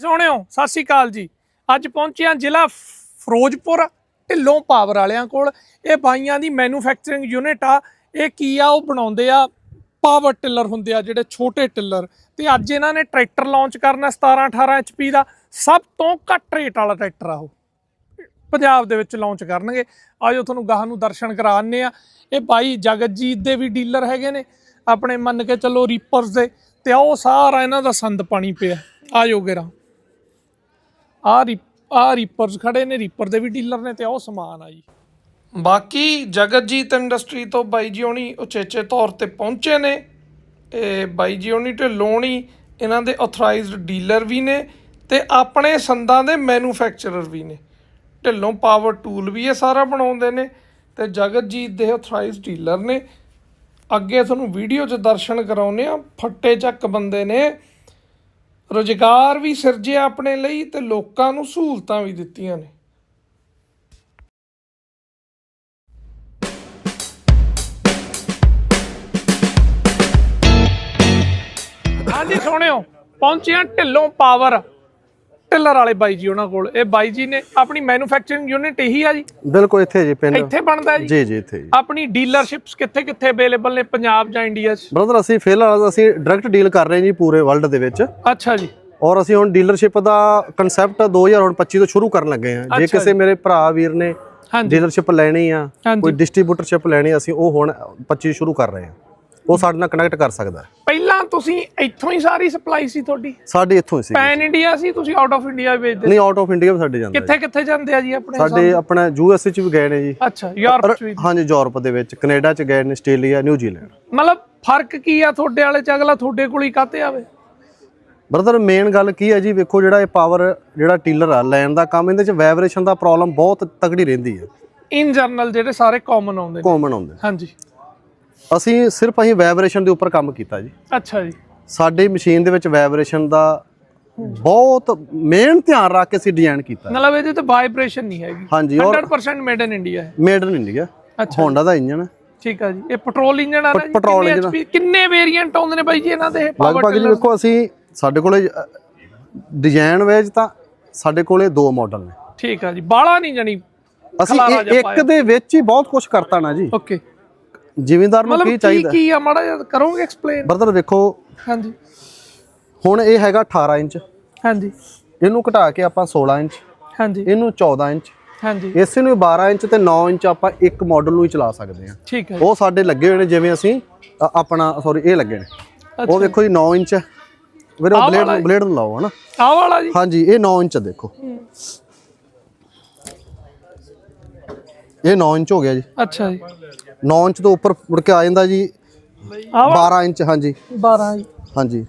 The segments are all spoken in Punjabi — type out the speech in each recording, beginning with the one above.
ਸੋਹਣਿਓ ਸਤਿ ਸ਼੍ਰੀ ਅਕਾਲ ਜੀ। ਅੱਜ ਪਹੁੰਚਿਆ ਜ਼ਿਲ੍ਹਾ ਫਿਰੋਜ਼ਪੁਰ, ਢਿੱਲੋਂ ਪਾਵਰ ਵਾਲਿਆਂ ਕੋਲ। ਇਹ ਬਾਈਆਂ ਦੀ ਮੈਨੂਫੈਕਚਰਿੰਗ ਯੂਨਿਟ ਆ। ਇਹ ਕੀ ਆ? ਉਹ ਬਣਾਉਂਦੇ ਆ ਪਾਵਰ ਟਿਲਰ ਹੁੰਦੇ ਆ, ਜਿਹੜੇ ਛੋਟੇ ਟਿਲਰ। ਤੇ ਅੱਜ ਇਹਨਾਂ ਨੇ ਟਰੈਕਟਰ ਲਾਂਚ ਕਰਨਾ 17 18 ਐਚਪੀ ਦਾ। ਸਭ ਤੋਂ ਘੱਟ ਰੇਟ ਵਾਲਾ ਟਰੈਕਟਰ ਆ ਉਹ। ਪੰਜਾਬ ਦੇ ਵਿੱਚ ਲਾਂਚ ਕਰਨਗੇ। ਆਜੋ ਤੁਹਾਨੂੰ ਗਾਹਾਂ ਨੂੰ ਦਰਸ਼ਨ ਕਰਾਣੇ ਆ ਇਹ ਬਾਈ ਜਗਤਜੀਤ ਦੇ ਵੀ ਡੀਲਰ ਹੈਗੇ ਨੇ। ਆਪਣੇ ਮੰਨ ਕੇ ਚੱਲੋ ਰੀਪਰਸ ਦੇ। ਤੇ ਉਹ ਸਾਰਾ ਇਹਨਾਂ ਦਾ ਸੰਦ ਪਾਣੀ ਪਿਆ। ਆਜੋ ਗੇਰਾ ਆ ਆ ਰੀਪਰਸ ਖੜੇ ਨੇ ਰੀਪਰ ਦੇ ਵੀ ਡੀਲਰ ਨੇ ਤੇ ਉਹ ਸਮਾਨ ਆ ਜੀ। ਬਾਕੀ ਜਗਤਜੀਤ ਇੰਡਸਟਰੀ ਤੋਂ ਬਾਈ ਜੀ ਹੋਣੀ ਉਚੇਚੇ ਤੌਰ ਤੇ ਪਹੁੰਚੇ ਨੇ ਇਹ ਬਾਈ ਜੀ ਹੋਣੀ ਢਿੱਲੋਂ ਹੀ ਇਹਨਾਂ ਦੇ ਆਥੋਰਾਈਜ਼ਡ ਡੀਲਰ ਵੀ ਨੇ, ਤੇ ਆਪਣੇ ਸੰਦਾਂ ਦੇ ਮੈਨੂਫੈਕਚਰਰ ਵੀ ਨੇ। ਢਿੱਲੋਂ ਪਾਵਰ ਟੂਲ ਵੀ ਇਹ ਸਾਰਾ ਬਣਾਉਂਦੇ ਨੇ, ਤੇ ਜਗਤਜੀਤ ਦੇ ਆਥੋਰਾਈਜ਼ਡ ਡੀਲਰ ਨੇ। ਅੱਗੇ ਤੁਹਾਨੂੰ ਵੀਡੀਓ 'ਚ ਦਰਸ਼ਨ ਕਰਾਉਨੇ ਆ ਫੱਟੇ ਚੱਕ ਬੰਦੇ ਨੇ। ਰੁਜ਼ਗਾਰ ਵੀ ਸਿਰਜਿਆ ਆਪਣੇ ਲਈ ਤੇ ਲੋਕਾਂ ਨੂੰ ਸਹੂਲਤਾਂ ਵੀ ਦਿੱਤੀਆਂ ਨੇ। ਹਾਂਜੀ ਸੋਹਣਿਓ ਪਹੁੰਚਿਆ ਢਿੱਲੋਂ ਪਾਵਰ ਟਿਲਰ ਵਾਲੇ ਬਾਈ ਜੀ ਉਹਨਾਂ ਕੋਲ। ਇਹ ਬਾਈ ਜੀ ਨੇ ਆਪਣੀ ਮੈਨੂਫੈਕਚਰਿੰਗ ਯੂਨਿਟ ਇਹੀ ਆ ਜੀ? ਬਿਲਕੁਲ ਇੱਥੇ ਜੀ ਪਿੰਡ। ਇੱਥੇ ਬਣਦਾ ਜੀ? ਜੀ ਜੀ ਇੱਥੇ ਜੀ। ਆਪਣੀ ਡੀਲਰਸ਼ਿਪਸ ਕਿੱਥੇ ਕਿੱਥੇ ਅਵੇਲੇਬਲ ਨੇ ਪੰਜਾਬ ਜਾਂ ਇੰਡੀਆ 'ਚ? ਬ੍ਰਦਰ ਅਸੀਂ ਫਿਲਹਾਲ ਅਸੀਂ ਡਾਇਰੈਕਟ ਡੀਲ ਕਰ ਰਹੇ ਜੀ ਪੂਰੇ ਵਰਲਡ ਦੇ ਵਿੱਚ। ਅੱਛਾ ਜੀ। ਔਰ ਅਸੀਂ ਹੁਣ ਡੀਲਰਸ਼ਿਪ ਦਾ ਕਨਸੈਪਟ 2025 ਤੋਂ ਸ਼ੁਰੂ ਕਰਨ ਲੱਗੇ ਹਾਂ। ਜੇ ਅੱਛਾ ਕਿਸੇ ਮੇਰੇ ਭਰਾ ਵੀਰ ਨੇ ਹਾਂਜੀ। ਡੀਲਰਸ਼ਿਪ ਲੈਣੀ ਆ ਹਾਂਜੀ। ਕੋਈ ਡਿਸਟ੍ਰੀਬਿਊਟਰਸ਼ਿਪ ਲੈਣੀ ਅਸੀਂ ਉਹ ਹੁਣ 25 ਸ਼ੁਰੂ ਕਰ ਰਹੇ ਹਾਂ। ਉਹ ਸਾਡੇ ਨਾਲ ਕਨੈਕਟ ਕਰ ਸਕਦਾ। ਹੈ। ਪਹਿਲਾਂ ਤੁਸੀਂ ਇੱਥੋਂ ਹੀ ਸਾਰੀ ਸਪਲਾਈ ਸੀ ਤੁਹਾਡੀ? ਸਾਡੇ ਇੱਥੋਂ ਹੀ ਸੀ ਪੈਨ ਇੰਡੀਆ ਸੀ ਤੁਸੀਂ ਆਊਟ ਆਫ ਇੰਡੀਆ ਵੇਚਦੇ ਨਹੀਂ ਆਊਟ ਆਫ ਇੰਡੀਆ ਵੀ ਸਾਡੇ ਜਾਂਦੇ ਕਿੱਥੇ ਕਿੱਥੇ ਜਾਂਦੇ ਆ ਜੀ ਆਪਣੇ ਸਾਡੇ ਆਪਣਾ ਯੂਐਸਏ ਚ ਵੀ ਗਏ ਨੇ ਜੀ। ਅੱਛਾ ਯੂਰਪ ਚ ਵੀ। ਹਾਂਜੀ ਯੂਰਪ ਦੇ ਵਿੱਚ ਕੈਨੇਡਾ ਚ ਗਏ ਨੇ ਆਸਟ੍ਰੇਲੀਆ ਨਿਊਜ਼ੀਲੈਂਡ ਮਤਲਬ ਫ਼ਰਕ ਕੀ ਆ ਤੁਹਾਡੇ ਵਾਲੇ ਚ? ਅਗਲਾ ਤੁਹਾਡੇ ਕੋਲ ਹੀ ਕਾਤੇ ਆਵੇ? ਬ੍ਰਦਰ ਮੇਨ ਗੱਲ ਕੀ ਹੈ ਜੀ? ਵੇਖੋ ਜਿਹੜਾ ਇਹ ਪਾਵਰ ਜਿਹੜਾ ਟੀਲਰ ਆ ਲੈਣ ਦਾ ਕੰਮ ਇਹਦੇ ਚ ਵਾਈਬ੍ਰੇਸ਼ਨ ਦਾ ਪ੍ਰੋਬਲਮ ਬਹੁਤ ਤਗੜੀ ਰਹਿੰਦੀ ਹੈ। ਇਨ ਜਰਨਲ ਜਿਹੜੇ ਸਾਰੇ ਕਾਮਨ ਆਉਂਦੇ ਨੇ। ਕਾਮਨ ਆਉਂਦੇ ਹਾਂਜੀ। ਅਸੀਂ ਸਿਰਫ ਅਸੀਂ ਵਾਈਬ੍ਰੇਸ਼ਨ ਦੇ ਉੱਪਰ ਕੰਮ ਕੀਤਾ ਜੀ। ਅੱਛਾ ਜੀ। ਸਾਡੀ ਮਸ਼ੀਨ ਦੇ ਵਿੱਚ ਵਾਈਬ੍ਰੇਸ਼ਨ ਦਾ ਬਹੁਤ ਮੇਨ ਧਿਆਨ ਰੱਖ ਕੇ ਅਸੀਂ ਡਿਜ਼ਾਈਨ ਕੀਤਾ। ਮਤਲਬ ਇਹਦੇ ਤੇ ਵਾਈਬ੍ਰੇਸ਼ਨ ਨਹੀਂ ਹੈਗੀ। ਹਾਂਜੀ ਔਰ 100% ਮੇਡ ਇਨ ਇੰਡੀਆ ਹੈ। ਮੇਡ ਇਨ ਇੰਡੀਆ ਅੱਛਾ ਹੋਂਡਾ ਦਾ ਇੰਜਨ ਠੀਕ ਆ ਜੀ। ਇਹ ਪੈਟਰੋਲ ਇੰਜਨ ਆ ਜੀ ਪੈਟਰੋਲ HP ਕਿੰਨੇ ਵੇਰੀਐਂਟ ਆਉਂਦੇ ਨੇ ਬਾਈ ਜੀ ਇਹਨਾਂ ਦੇ? ਪਾਵਰ ਲਗਭਗ ਜੀ ਵੇਖੋ ਅਸੀਂ ਸਾਡੇ ਕੋਲੇ ਡਿਜ਼ਾਈਨ ਵੇਜ ਤਾਂ ਸਾਡੇ ਕੋਲੇ ਦੋ ਮਾਡਲ ਨੇ। ਠੀਕ ਆ ਜੀ। ਬਾਲਾ ਨਹੀਂ ਜਣੀ ਅਸੀਂ ਇੱਕ ਦੇ ਵਿੱਚ ਹੀ ਬਹੁਤ ਕੁਝ ਕਰਤਾ ਨਾ ਜੀ। ਓਕੇ ਜ਼ਿਮੀਂਦਾਰ ਨੂੰ ਕੀ ਚਾਹੀਦਾ? ਕੀ ਆ? ਮਾੜਾ ਜਿਹਾ ਕਰੋਗੇ ਐਕਸਪਲੇਨ ਬਰਦਰ ਵੇਖੋ। ਹਾਂਜੀ। ਹੁਣ ਇਹ ਹੈਗਾ 18 ਇੰਚ। ਹਾਂਜੀ। ਇਹਨੂੰ ਘਟਾ ਕੇ ਆਪਾਂ 16 ਇੰਚ। ਹਾਂਜੀ। ਇਹਨੂੰ 14 ਇੰਚ। ਹਾਂਜੀ। ਇਸੇ ਨੂੰ 12 ਇੰਚ ਤੇ 9 ਇੰਚ ਆਪਾਂ ਇੱਕ ਮਾਡਲ ਨੂੰ ਹੀ ਚਲਾ ਸਕਦੇ ਹਾਂ। ਠੀਕ ਹੈ ਉਹ ਸਾਡੇ ਲੱਗੇ ਹੋਏ ਨੇ ਜਿਵੇਂ ਅਸੀਂ ਆਪਣਾ ਸੌਰੀ ਇਹ ਲੱਗੇ ਨੇ। ਉਹ ਵੇਖੋ ਜੀ 9 ਇੰਚ ਵੀਰੇ ਉਹ ਬਲੇਡ ਨੂੰ ਬਲੇਡ ਨੂੰ ਲਾਓ ਹਨਾ? ਆਹ ਵਾਲਾ ਜੀ। ਹਾਂਜੀ ਇਹ 9 ਇੰਚ ਦੇਖੋ। ਇਹ 9 ਇੰਚ ਹੋ ਗਿਆ ਜੀ। ਅੱਛਾ ਜੀ। 9 ਇੰਚ ਤੋਂ ਉੱਪਰ ਮੁੜ ਕੇ ਆ ਜਾਂਦਾ ਜੀ। ਆਹ 12 ਇੰਚ ਹਾਂਜੀ। 12 ਜੀ। ਹਾਂਜੀ।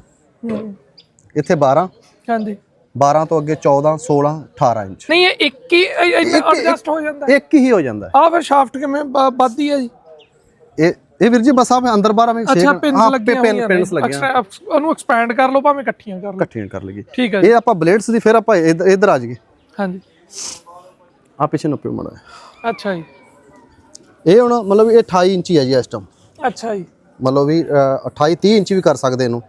ਇੱਥੇ 12 ਹਾਂਜੀ। 12 ਤੋਂ ਅੱਗੇ 14 16 18 ਇੰਚ। ਨਹੀਂ ਇਹ ਇੱਕ ਹੀ ਐਡਜਸਟ ਹੋ ਜਾਂਦਾ। ਇੱਕ ਹੀ ਹੋ ਜਾਂਦਾ। ਆ ਫਿਰ ਸ਼ਾਫਟ ਕਿਵੇਂ ਵੱਧਦੀ ਹੈ ਜੀ? ਇਹ ਇਹ ਵੀਰ ਜੀ ਬਸ ਆਪ ਅੰਦਰ ਬਾਹਰ ਮੈਂ ਅੱਛਾ ਪਿੰਸ ਲੱਗੀਆਂ ਪਿੰਨ ਪਿੰਸ ਨੇ। ਲੱਗੀਆਂ। ਉਹਨੂੰ ਐਕਸਪੈਂਡ ਕਰ ਲਓ ਭਾਵੇਂ ਇਕੱਠੀਆਂ ਕਰ ਲਓ। ਇਕੱਠੀਆਂ ਕਰ ਲਈਏ। ਠੀਕ ਹੈ ਇਹ ਆਪਾਂ ਬਲੇਡਸ ਦੀ ਫਿਰ ਆਪਾਂ ਇੱਧ- ਇੱਧਰ ਆ ਜਾਈਏ। ਹਾਂਜੀ। ਆ ਪਿੱਛੇ ਨੱਪਿਓ ਮੜਾ ਅੱਛਾ ਜੀ। ਇਹ ਹੁਣ ਮਤਲਬ ਇਹ 28 ਇੰਚੀ ਹੈ ਜੀ ਇਸ ਟਾਈਮ ਅੱਛਾ ਜੀ। ਮਤਲਬ ਵੀ ਅ, 28 30 ਇੰਚ ਵੀ ਕਰ ਸਕਦੇ ਇਹਨੂੰ।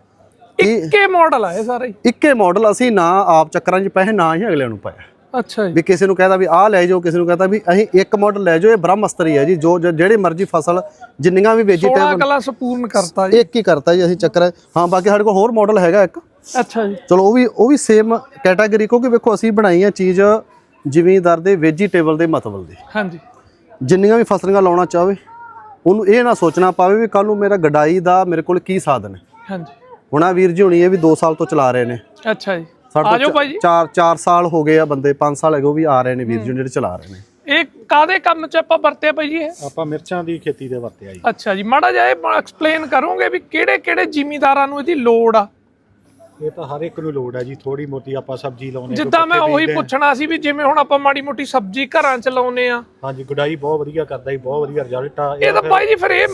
ਇਹ ਇੱਕੇ ਮਾਡਲ ਆ ਇਹ ਸਾਰੇ। ਹੀ। ਇੱਕੇ ਮਾਡਲ ਅਸੀਂ ਨਾ ਆਪ ਚੱਕਰਾਂ 'ਚ ਪੈਸੇ ਨਾ ਹੀ ਅਗਲਿਆਂ ਨੂੰ ਪਾਇਆ ਅੱਛਾ ਜੀ। ਵੀ ਕਿਸੇ ਨੂੰ ਕਹਦਾ ਵੀ ਆਹ ਲੈ ਜਾਓ ਕਿਸੇ ਨੂੰ ਕਹਦਾ ਵੀ ਅਸੀਂ ਇੱਕ ਮਾਡਲ ਲੈ ਜਾਓ ਇਹ ਬ੍ਰਹਮਸਤਰ ਹੀ ਹੈ ਜੀ ਜੋ ਜਿਹੜੇ ਮਰਜ਼ੀ ਫਸਲ ਜਿੰਨੀਆਂ ਵੀ 16 ਵੈਜੀਟੇਬਲ ਕਲਾ ਸੰਪੂਰਨ ਕਰਤਾ ਜੀ। ਇੱਕ ਹੀ ਕਰਤਾ ਜੀ ਅਸੀਂ ਚੱਕਰ। ਹਾਂ ਬਾਕੀ ਸਾਡੇ ਕੋਲ ਹੋਰ ਮਾਡਲ ਹੈਗਾ ਇੱਕ। ਅੱਛਾ ਜੀ। ਚਲੋ ਉਹ ਵੀ ਉਹ ਵੀ ਸੇਮ ਕੈਟਾਗਰੀ ਕਿਉਂਕਿ ਵੇਖੋ ਅਸੀਂ ਬਣਾਈ ਆ ਚੀਜ਼ ਜ਼ਿਮੀਂਦਾਰ ਦੇ ਵੈਜੀਟੇਬਲ ਦੇ ਮਤਲਬ ਦੀ। ਹਾਂਜੀ। ਜਿੰਨੀਆਂ ਵੀ ਫਸਲਾਂ ਲਾਉਣਾ ਚਾਹਵੇ ਉਹਨੂੰ ਇਹ ਨਾ ਸੋਚਣਾ ਪਾਵੇ ਵੀ ਕੱਲ ਨੂੰ ਮੇਰਾ ਗਡਾਈ ਦਾ ਮੇਰੇ ਕੋਲ ਕੀ ਸਾਧਨ ਹੈ। ਹਾਂਜੀ। ਹੁਣ ਆ ਵੀਰ ਜੀ ਹੁਣੀ ਇਹ ਵੀ 2 ਸਾਲ ਤੋਂ ਚਲਾ ਰਹੇ ਨੇ। ਅੱਛਾ ਜੀ। ਆ ਜਾਓ ਭਾਈ ਜੀ। 4 4 ਸਾਲ ਹੋ ਗਏ ਆ ਬੰਦੇ 5 ਸਾਲ ਹੈਗੇ ਉਹ ਵੀ ਆ ਰਹੇ ਨੇ ਵੀਰ ਜੀ ਜਿਹੜੇ ਚਲਾ ਰਹੇ ਨੇ। ਇਹ ਕਾਦੇ ਕੰਮ ਚ ਆਪਾਂ ਵਰਤਿਆ ਭਾਈ ਜੀ ਇਹ? ਆਪਾਂ ਮਿਰਚਾਂ ਦੀ ਖੇਤੀ ਤੇ ਵਰਤਿਆ ਜੀ। ਅੱਛਾ ਜੀ ਮਾੜਾ ਜਿਹਾ ਇਹ ਐਕਸਪਲੇਨ ਕਰੋਗੇ ਵੀ ਕਿਹੜੇ ਕਿਹੜੇ ਜ਼ਿਮੀਦਾਰਾਂ ਨੂੰ ਇਹਦੀ ਲੋੜ ਆ? ਇਹ ਤਾਂ ਹਰ ਇੱਕ ਨੂੰ ਲੋੜ ਹੈ ਜੀ ਥੋੜੀ ਮੋਟੀ ਆਪਾਂ ਸਬਜ਼ੀ ਲਾਉਨੇ ਜਿੱਦਾਂ ਮੈਂ ਉਹੀ ਪੁੱਛਣਾ ਸੀ ਵੀ ਜਿਵੇਂ ਹੁਣ ਆਪਾਂ ਮਾੜੀ ਮੋਟੀ ਸਬਜ਼ੀ ਘਰਾਂ ਚ ਲਾਉਨੇ ਆ ਹਾਂਜੀ ਗੁਡਾਈ ਬਹੁਤ ਵਧੀਆ ਕਰਦਾ ਜੀ ਬਹੁਤ ਵਧੀਆ ਰਿਜ਼ਲਟ ਆ। ਇਹ ਤਾਂ ਭਾਈ ਜੀ ਫਿਰ ਇਹ